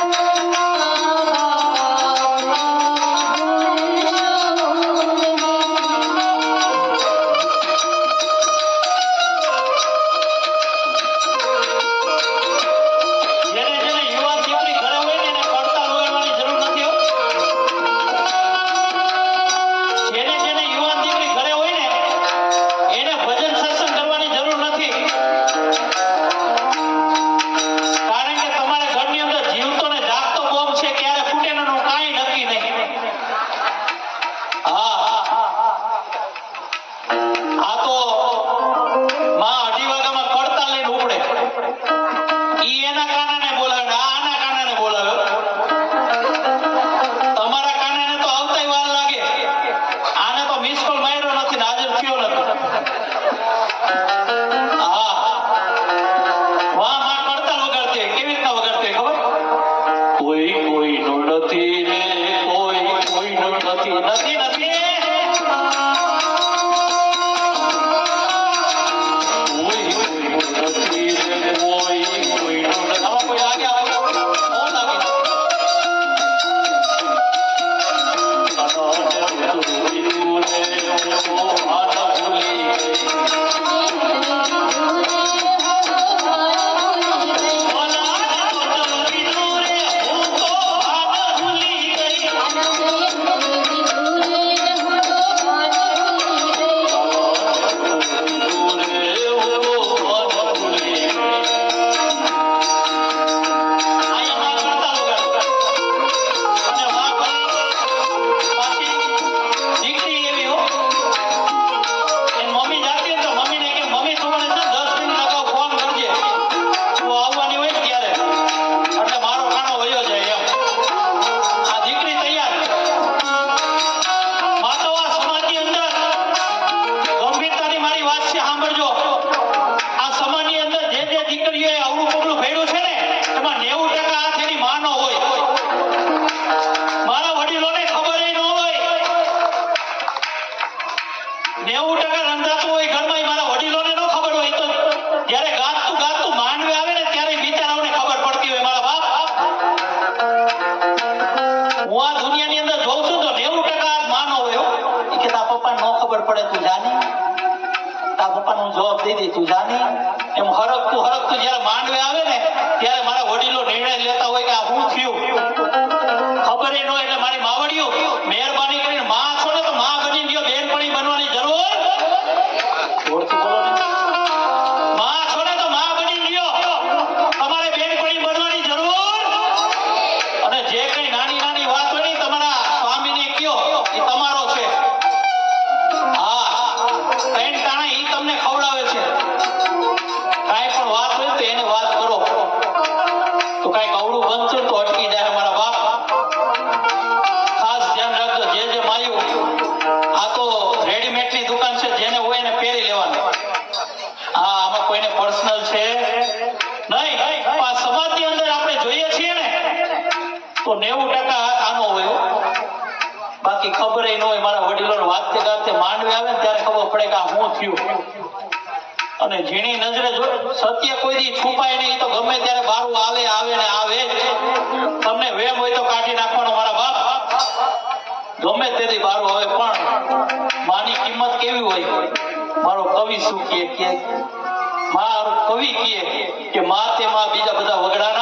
Música પડે તું જાની? તારા હું જવાબ દઈ દે તું જાની? એમ હરકતું હરકતું જયારે માંડવે આવે ને, ત્યારે મારા વડીલો નિર્ણય લે. તો નેવું ટકા હાથ આનો હોય બાકી ખબર ન હોય મારા વડીલો વાત ગાતે માંડવી આવે ત્યારે ખબર પડે કે આ હું થયું. અને ઝીણી નજરે જો સત્ય કોઈથી છુપાય નહીં, તો ગમે ત્યારે બારું આવે આવે ને આવે તમને વેમ હોય તો કાઢી નાખવાનો મારા બાપ. ગમે તેથી બારું આવે, પણ માની કિંમત કેવી હોય? મારો કવિ શું કહે? કે મારો કવિ કહે કે મા માં બીજા બધા વગડા